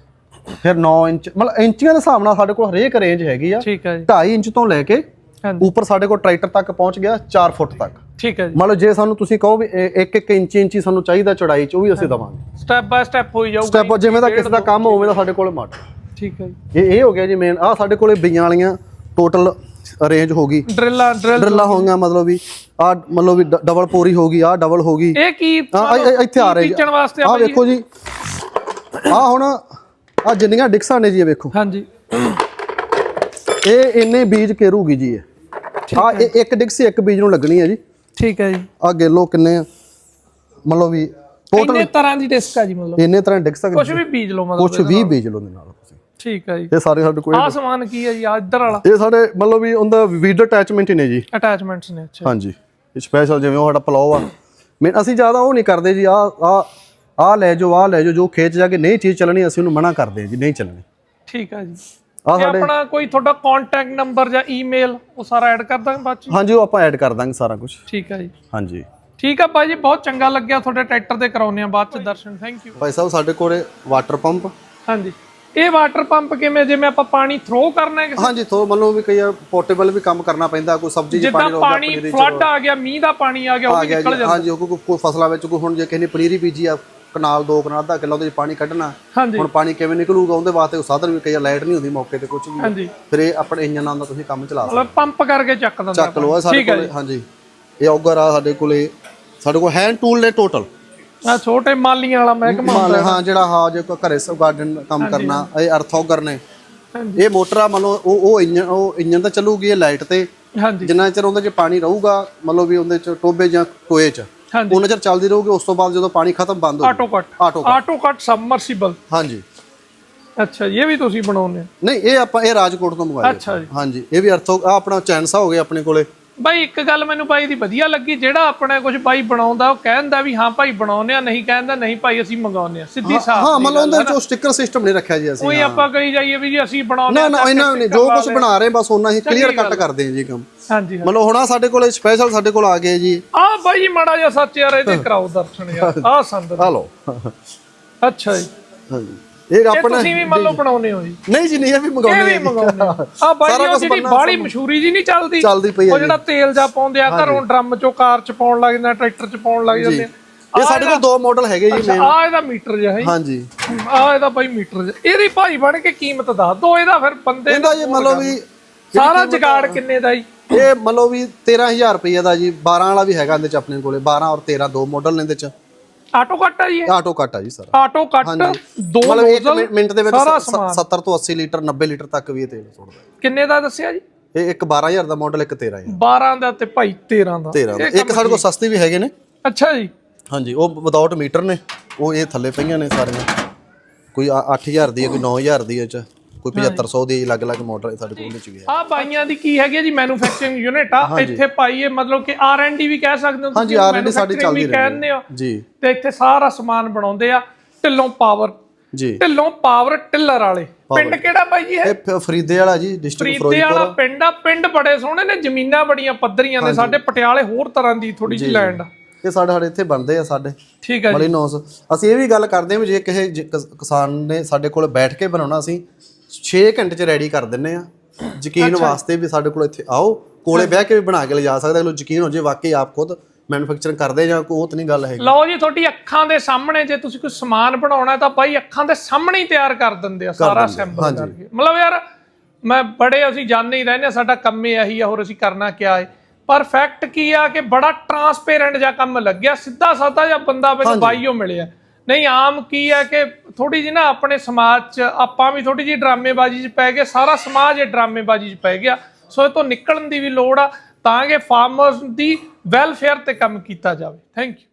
ਫਿਰ 9 ਇੰਚ ਮਤਲਬ ਇੰਚੀਆਂ ਦੇ ਹਿਸਾਬ ਨਾਲ ਸਾਡੇ ਕੋਲ ਹਰੇਕ ਰੇਂਜ ਹੈਗੀ ਆ। ਠੀਕ ਹੈ ਜੀ। 2.5 ਇੰਚ ਤੋਂ ਲੈ ਕੇ ਉੱਪਰ ਸਾਡੇ ਕੋਲ ਟਰੈਕਟਰ ਤੱਕ ਪਹੁੰਚ ਗਿਆ 4 ਫੁੱਟ ਤੱਕ। ਠੀਕ ਹੈ ਜੀ। ਮੰਨ ਲਓ ਜੇ ਸਾਨੂੰ ਤੁਸੀਂ ਕਹੋ ਵੀ 1-1 ਇੰਚ ਇੰਚੀ ਸਾਨੂੰ ਚਾਹੀਦਾ ਚੌੜਾਈ ਚ ਉਹ ਵੀ ਅਸੀਂ ਦਵਾਂਗੇ। ਸਟੈਪ ਬਾय ਸਟੈਪ ਹੋਈ ਜਾਊਗਾ ਸਟੈਪ ਜਿਵੇਂ ਦਾ ਕਿਸੇ ਦਾ ਕੰਮ ਹੋਵੇ ਤਾਂ ਸਾਡੇ ਕੋਲੇ ਮਾਡਲ ਠੀਕ ਹੈ ਜੀ। ਇਹ ਇਹ ਹੋ ਗਿਆ ਜੀ ਮੇਨ ਆ ਸਾਡੇ ਕੋਲੇ ਬਈਆਂ ਵਾਲੀਆਂ ਟੋਟਲ ਰੇਂਜ ਹੋ ਗਈ। ਡਰਿੱਲਾਂ ਡਰਿੱਲ ਡਰਿੱਲਾਂ ਹੋ ਗਈਆਂ। ਮਤਲਬ ਵੀ ਆ ਮਤਲਬ ਵੀ ਡਬਲ ਪੋਰੀ ਹੋ ਗਈ ਆ ਡਬਲ ਹੋ ਗਈ। ਇਹ ਕੀ ਇੱਥੇ ਆ ਰਹੇ ਆ ਬਾਈ ਵੇਖੋ ਜੀ। ਆ ਹੁਣ ਆ ਜਿੰਨੀਆਂ ਡਿਕਸਾਂ ਨੇ ਜੀ ਇਹ ਵੇਖੋ। ਹਾਂਜੀ। ਇਹ ਇੰਨੇ ਬੀਜ ਘੇਰੂਗੀ ਜੀ ਇਹ? ਆ ਇਹ ਇੱਕ ਡਿਕਸ ਇੱਕ ਬੀਜ ਨੂੰ ਲੱਗਣੀ ਹੈ ਜੀ। ਠੀਕ ਹੈ ਜੀ। ਆ ਗੇਲੋ ਕਿੰਨੇ ਆ? ਮਤਲਬ ਵੀ ਟੋਟਲ ਇੰਨੇ ਤਰ੍ਹਾਂ ਦੀ ਡਿਸਕ ਆ ਜੀ ਮਤਲਬ। ਇੰਨੇ ਤਰ੍ਹਾਂ ਡਿਕਸ ਸਕਦੇ ਕੁਝ ਵੀ ਬੀਜ ਲਓ ਮਤਲਬ ਕੁਝ ਵੀ ਬੀਜ ਲਓ ਦੇ ਨਾਲ ਤੁਸੀਂ। ਠੀਕ ਹੈ ਜੀ। ਇਹ ਸਾਰੇ ਸਾਡੇ ਕੋਲ ਆਹ ਸਮਾਨ ਕੀ ਹੈ ਜੀ? ਆ ਇੱਧਰ ਵਾਲਾ। ਇਹ ਸਾਡੇ ਮਤਲਬ ਵੀ ਉਹਦਾ ਵੀਡ ਅਟੈਚਮੈਂਟ ਹੀ ਨੇ ਜੀ। ਅਟੈਚਮੈਂਟਸ ਨੇ ਅੱਛਾ। ਹਾਂਜੀ। ਇਹ ਸਪੈਸ਼ਲ ਜਿਵੇਂ ਉਹ ਸਾਡਾ ਪਲਾਓ ਆ। ਮੈਂ ਅਸੀਂ ਜ਼ਿਆਦਾ ਉਹ ਨਹੀਂ ਕਰਦੇ ਜੀ ਆ ਆ ਆ ਲੈ ਜਾਓ ਆ ਲੈ ਜਾਓ ਜੋ ਖੇਤ ਜਾ ਕੇ ਨਹੀਂ ਚੀਜ਼ ਚੱਲਣੀ ਅਸੀਂ ਉਹਨੂੰ ਮਨਾ ਕਰਦੇ ਜੀ ਨਹੀਂ ਚੱਲਣੀ। ਠੀਕ ਹੈ ਜੀ। ਆ ਤੇ ਸਾਡੇ ਆਪਣਾ ਕੋਈ ਤੁਹਾਡਾ ਕੰਟੈਕਟ ਨੰਬਰ ਜਾਂ ਈਮੇਲ ਉਹ ਸਾਰਾ ਐਡ ਕਰ ਦਾਂਗੇ ਬਾਅਦ ਚ? ਹਾਂਜੀ ਉਹ ਆਪਾਂ ਐਡ ਕਰ ਦਾਂਗੇ ਸਾਰਾ ਕੁਝ ਠੀਕ ਹੈ ਜੀ। ਹਾਂਜੀ। ਠੀਕ ਆ ਭਾਈ ਜੀ ਬਹੁਤ ਚੰਗਾ ਲੱਗਿਆ ਤੁਹਾਡੇ ਟਰੈਕਟਰ ਦੇ ਕਰਾਉਨੇ ਆ ਬਾਅਦ ਚ ਦਰਸ਼ਨ। ਥੈਂਕ ਯੂ ਭਾਈ ਸਾਹਿਬ ਸਾਡੇ ਕੋਲੇ ਵਾਟਰ ਪੰਪ ਹਾਂਜੀ। ਇਹ ਵਾਟਰ ਪੰਪ ਕਿਵੇਂ ਜਿਵੇਂ ਆਪਾਂ ਪਾਣੀ ਥਰੋ ਕਰਨਾ ਹੈ ਕਿਸੇ- ਹਾਂਜੀ ਥੋ ਮੰਨ ਲਓ ਵੀ ਕਈ ਪੋਰਟੇਬਲ ਵੀ ਕੰਮ ਕਰਨਾ ਪੈਂਦਾ ਕੋਈ ਸਬਜ਼ੀ 'ਚ ਜਿੱਦਾਂ ਪਾਣੀ ਗਿਆ ਪਾਣੀ ਪਨੀਰੀ 'ਚ ਫਲੱਡ ਆ ਗਿਆ ਮੀਂਹ ਦਾ ਪਾਣੀ ਆ ਗਿਆ ਉਹ ਆ ਵੀ ਗਿਆ ਨਿਕਲ ਜੀ ਜਾਂਦਾ। ਹਾਂਜੀ ਉਹ ਕੋਈ ਕੋਈ ਫਸਲਾਂ ਵਿੱਚ ਕੋਈ ਹੁਣ ਜੇ ਕਿਸੇ ਨੇ ਪਨੀਰੀ ਬੀਜੀ ਆ ਕਨਾਲ ਦੋ ਕਨਾਲ ਅੱਧਾ ਕਿੱਲਾ ਉਹਦੇ 'ਚ ਪਾਣੀ ਕੱਢਣਾ। ਹੁਣ ਪਾਣੀ ਕਿਵੇਂ ਨਿਕਲੂਗਾ ਉਹਦੇ ਵਾਸਤੇ ਉਹ ਸਾਧਨ ਵੀ ਕਈ ਲਾਈਟ ਨਹੀਂ ਹੁੰਦੀ ਮੌਕੇ ਤੇ ਕੁਝ ਵੀ। ਫਿਰ ਇਹ ਆਪਣੇ ਇੰਜਨ ਨਾਲ ਦਾ ਤੁਸੀਂ ਕੰਮ ਚਲਾ ਸਕਦੇ ਮਤਲਬ ਪੰਪ ਕਰਕੇ ਚੱਕ ਦਿੰਦਾ ਚੱਕ ਲਓ ਸਾਡੇ ਕੋਲੇ ਹਾਂਜੀ। ਇਹ ਔਗਰ ਆ ਸਾਡੇ ਕੋਲੇ ਸਾਡੇ ਕੋਲ ਹੈਂਡ ਟੂਲ ਨੇ ਟੋਟਲ ਆ ਛੋਟੇ ਮਾਲੀਆਂ ਵਾਲਾ ਮਹਿਕਮਾ ਮੰਨ ਹਾਂ ਜਿਹੜਾ ਹਾਂ ਜੇ ਕੋਈ ਘਰੇ ਸਭ ਗਾਰਡਨ ਕੰਮ ਕਰਨਾ ਇਹ ਅਰਥ ਔਗਰ ਨੇ। ਇਹ ਮੋਟਰ ਆ ਮੰਨ ਲਓ ਉਹ ਉਹ ਇੰਜਨ ਉਹ ਇੰਜਨ ਤਾਂ ਚੱਲੂਗੀ ਇਹ ਲਾਈਟ ਤੇ। ਹਾਂਜੀ। ਜਿੰਨਾ ਚਿਰ ਉਹਦੇ 'ਚ ਪਾਣੀ ਰਹੂਗਾ ਮੰਨ ਲਓ ਵੀ ਉਹਦੇ 'ਚ ਟੋਬੇ ਜਾਂ ਟੋਏ 'ਚ। ਉਹਨਾਂ ਚਿਰ ਚੱਲਦੀ ਰਹੂਗੀ ਉਸ ਤੋਂ ਬਾਅਦ ਜਦੋਂ ਪਾਣੀ ਖਤਮ ਬੰਦ ਹੋ ਆਟੋ ਕੱਟ ਆਟੋ ਆਟੋ ਕੱਟ ਸਬਮਰਸੀਬਲ। ਹਾਂਜੀ। ਅੱਛਾ ਇਹ ਵੀ ਤੁਸੀਂ ਬਣਾਉਂਦੇ ਨਹੀਂ ਇਹ ਆਪਾਂ ਇਹ ਰਾਜਕੋਟ ਤੋਂ ਮੰਗਵਾਇਆ ਅੱਛਾ ਜੀ। ਹਾਂਜੀ ਇਹ ਵੀ ਅਰਥ ਆ ਆਪਣਾ ਚੈਨਸਾ ਹੋ ਗਿਆ ਆਪਣੇ ਕੋਲੇ। ਬਾਈ ਇੱਕ ਗੱਲ ਮੈਨੂੰ ਬਾਈ ਦੀ ਵਧੀਆ ਲੱਗੀ ਜਿਹੜਾ ਆਪਣੇ ਕੁਝ ਬਾਈ ਬਣਾਉਂਦਾ ਉਹ ਕਹਿੰਦਾ ਵੀ ਹਾਂ ਭਾਈ ਬਣਾਉਂਦੇ ਆ ਨਹੀਂ ਕਹਿੰਦਾ ਨਹੀਂ ਭਾਈ ਅਸੀਂ ਮੰਗਾਉਂਦੇ ਆ ਸਿੱਧੀ ਸਾਫ਼ ਹਾਂ ਮੰਨ ਲਓ ਉਹਦੇ ਵਿੱਚ ਸਟicker ਸਿਸਟਮ ਨਹੀਂ ਰੱਖਿਆ ਜੀ ਅਸੀਂ ਕੋਈ ਆਪਾਂ ਕਹੀ ਜਾਈਏ ਵੀ ਜੀ ਅਸੀਂ ਬਣਾਉਂਦੇ ਨਾ ਨਾ ਇਹਨਾਂ ਨੇ ਜੋ ਕੁਝ ਬਣਾ ਰਹੇ ਬਸ ਉਹਨਾਂ ਹੀ ਕਲੀਅਰ ਕੱਟ ਕਰਦੇ ਜੀ ਕੰਮ। ਹਾਂਜੀ ਮਤਲਬ ਹੁਣ ਆਹ ਸਾਡੇ ਕੋਲੇ ਸਪੈਸ਼ਲ ਸਾਡੇ ਕੋਲ ਆ ਗਏ ਜੀ। ਆ ਬਾਈ ਜੀ ਮਾੜਾ ਜਿਹਾ ਸੱਚ ਯਾਰ ਇਹਦੇ ਕਰਾਓ ਦਰਸ਼ਨ ਯਾਰ। ਆ ਸੰਦ ਆ ਲਓ ਅੱਛਾ ਜੀ। ਹਾਂਜੀ। ਇਹ ਆਪਣਾ ਤੁਸੀਂ ਵੀ ਮੰਨ ਲਓ ਬਣਾਉਂਦੇ ਹੋ ਜੀ। ਨਹੀਂ ਜੀ ਨਹੀਂ ਇਹ ਵੀ ਮੰਗਾਉਂਦੇ ਆ ਆ। ਬਾਈ ਉਹ ਜਿਹੜੀ ਬਾਹਲੀ ਮਸ਼ਹੂਰੀ ਜੀ ਨਹੀਂ ਚੱਲਦੀ। ਚੱਲਦੀ ਪਈ ਉਹ ਜਿਹੜਾ ਤੇਲ ਜਾ ਪਾਉਂਦੇ ਆ ਘਰੋਂ ਡਰਮ ਚੋਂ ਕਾਰ ਚ ਪਾਉਣ ਲੱਗ ਜਾਂਦਾ ਟਰੈਕਟਰ ਚ ਪਾਉਣ ਲੱਗ ਜਾਂਦੇ ਆ। ਇਹ ਸਾਡੇ ਕੋਲ ਦੋ ਮਾਡਲ ਹੈਗੇ ਜੀ ਮੇਨ ਆ ਇਹਦਾ ਮੀਟਰ ਜਿਹਾ ਹੈ ਹਾਂਜੀ ਆ ਇਹਦਾ ਬਾਈ ਮੀਟਰ ਜਿਹਾ। ਇਹਦੀ ਭਾਈ ਬਣ ਕੇ ਕੀਮਤ ਦੱਸ ਦੋ ਇਹਦਾ ਫਿਰ ਬੰਦੇ ਇਹਦਾ ਜੀ ਮੰਨ ਲਓ ਵੀ ਸਾਰਾ ਜਗਾੜ ਕਿੰਨੇ ਦਾ ਜੀ? ਇਹ ਮੰਨ ਲਓ ਵੀ 13000 ਰੁਪਏ ਦਾ ਜੀ 12 ਵਾਲਾ ਵੀ ਹੈਗਾ ਇਹਦੇ ਚ ਆਪਣੇ ਕੋਲੇ 12 ਔਰ 13 ਦੋ ਮਾਡਲ ਨੇ ਇਹਦੇ ਚ। ਆਟੋ ਕੱਟ ਆ ਜੀ ਇਹ? ਆਟੋ ਕੱਟ ਆ ਜੀ ਸਾਰਾ। ਆਟੋ ਕੱਟ ਦੋ ਮਤਲਬ ਇੱਕ nozzle, ਮਿੰ- ਮਿੰਟ ਦੇ ਵਿੱਚ ਸਾਰਾ ਸ- ਸਮਾਨ। 70 ਤੋਂ 80 ਲੀਟਰ 90 ਲੀਟਰ ਤੱਕ ਵੀ ਇਹ ਤੇਲ ਸੁੱਟਦਾ। ਕਿੰਨੇ ਦਾ ਦੱਸਿਆ ਜੀ? ਇਹ ਇੱਕ 12000 ਦਾ ਮਾਡਲ ਇੱਕ 13000 12 ਦਾ ਤੇ ਭਾਈ 13 ਦਾ। 13 ਦਾ। ਇੱਕ ਸਾਡੇ ਕੋਲ ਸਸਤੇ ਵੀ ਹੈਗੇ ਨੇ। ਅੱਛਾ ਜੀ। ਹਾਂਜੀ ਉਹ ਵਿਦਆਊਟ ਮੀਟਰ ਨੇ। ਉਹ ਇਹ ਥੱਲੇ ਪਈਆਂ ਨੇ ਸਾਰੀਆਂ। ਕੋਈ 8000 ਦੀ ਹੈ ਕੋਈ 9000 ਦੀ ਹੈ ਚ। ਕੋਈ 7500 ਦੀ ਅਲੱਗ-ਅਲੱਗ ਮਾਡਲ ਸਾਡੇ ਕੋਲ ਵਿੱਚ ਵੀ ਹੈ। ਆ ਬਾਈਆਂ ਦੀ ਕੀ ਹੈਗੀ ਜੀ ਮੈਨੂਫੈਕਚਰਿੰਗ ਯੂਨਿਟ ਆ? ਇੱਥੇ ਇਹ ਮਤਲਬ ਕਿ ਆਰ&ਡੀ ਵੀ ਕਹਿ ਸਕਦੇ ਹੋ ਤੁਸੀਂ, ਹਾਂਜੀ ਆਰ&ਡੀ ਸਾਡੀ manufacturing ਚੱਲਦੀ ਵੀ ਕਹਿੰਦੇ ਹੋ। ਰਹਿੰਦੀ ਜੀ। ਤੇ ਇੱਥੇ ਸਾਰਾ ਸਮਾਨ ਬਣਾਉਂਦੇ ਆ ਢਿੱਲੋਂ ਪਾਵਰ ਜੀ। ਢਿੱਲੋਂ ਪਾਵਰ ਟਿੱਲਰ ਵਾਲੇ। ਪਿੰਡ ਕਿਹੜਾ ਬਾਈ ਜੀ ਇਹ? ਫਰੀਦੇ ਵਾਲਾ ਜੀ ਡਿਸਟ੍ਰਿਕਟ ਫਰੀਦੇ ਵਾਲਾ ਪਿੰਡ ਆ ਪਿੰਡ ਬੜੇ ਸੋਹਣੇ ਨੇ ਜ਼ਮੀਨਾਂ ਬੜੀਆਂ ਪੱਧਰੀਆਂ ਨੇ ਸਾਡੇ ਪਟਿਆਲੇ ਹੋਰ ਤਰ੍ਹਾਂ ਦੀ ਥੋੜੀ ਜਿਹੀ ਲੈਂਡ ਆ। ਇਹ ਸਾਡੇ ਸਾਡੇ ਇੱਥੇ ਬਣਦੇ ਆ ਸਾਡੇ। ਠੀਕ ਹੈ ਜੀ। ਮਲੀ ਨੌਸ। ਅਸੀਂ ਇਹ ਵੀ ਗੱਲ ਕਰਦੇ ਹਾਂ ਵੀ ਜੇ ਕਿਸੇ ਕਿਸਾਨ ਨੇ ਸਾਡੇ ਕੋਲ ਬੈਠ ਕੇ ਬਣਾਉਣਾ ਅਸੀਂ 6 ਘੰਟੇ 'ਚ ਰੈਡੀ ਕਰ ਦਿੰਨੇ ਆ। ਯਕੀਨ ਵਾਸਤੇ ਵੀ ਸਾਡੇ ਕੋਲ ਇੱਥੇ ਆਓ ਕੋਲੇ ਬਹਿ ਕੇ ਵੀ ਬਣਾ ਕੇ ਲਿਜਾ ਸਕਦਾ ਅਗਲੇ ਯਕੀਨ ਹੋ ਜੇ ਵਾਕਈ ਆਪ ਖੁਦ ਮੈਨੂਫੈਕਚਰਿੰਗ ਕਰਦੇ ਜਾਂ ਕੋਈ ਉਹ ਤਾਂ ਨਹੀਂ ਗੱਲ ਹੈਗੀ। ਲਓ ਜੀ ਤੁਹਾਡੀ ਅੱਖਾਂ ਦੇ ਸਾਹਮਣੇ ਜੇ ਤੁਸੀਂ ਕੋਈ ਸਮਾਨ ਬਣਾਉਣਾ ਤਾਂ ਬਾਈ ਅੱਖਾਂ ਦੇ ਸਾਹਮਣੇ ਹੀ ਤਿਆਰ ਕਰ ਦਿੰਦੇ ਆ ਸਾਰਾ ਸੈਂਪਲ ਕਰਕੇ। ਮਤਲਬ ਯਾਰ ਮੈਂ ਬੜੇ ਅਸੀਂ ਜਾਣਦੇ ਹੀ ਰਹਿੰਦੇ ਸਾਡਾ ਕੰਮ ਹੀ ਇਹੀ ਆ ਹੋਰ ਅਸੀਂ ਕਰਨਾ ਕਿਆ ਹੈ। ਪਰ ਫੈਕਟ ਕੀ ਆ ਕਿ ਬੜਾ ਟਰਾਂਸਪੇਰੈਂਟ ਜਿਹਾ ਕੰਮ ਲੱਗਿਆ ਸਿੱਧਾ ਸਾਦਾ ਜਿਹਾ ਬੰਦਾ ਮੈਨੂੰ ਬਾਈਓ ਮਿਲਿਆ। ਨਹੀਂ, ਆਮ ਕੀ ਹੈ ਕਿ ਥੋੜੀ ਜਿਹੀ ਨਾ ਆਪਣੇ ਸਮਾਜ 'ਚ ਆਪਾਂ ਵੀ ਥੋੜੀ ਜਿਹੀ ਡਰਾਮੇਬਾਜ਼ੀ 'ਚ ਪੈ ਗਏ, ਸਾਰਾ ਸਮਾਜ ਇਹ ਡਰਾਮੇਬਾਜ਼ੀ 'ਚ ਪੈ ਗਿਆ। ਸੋ ਇਹ ਤੋਂ ਨਿਕਲਣ ਦੀ ਵੀ ਲੋੜ ਆ, ਤਾਂ ਕਿ ਫਾਰਮਰਸ ਦੀ ਵੈਲਫੇਅਰ ਤੇ ਕੰਮ ਕੀਤਾ ਜਾਵੇ। Thank you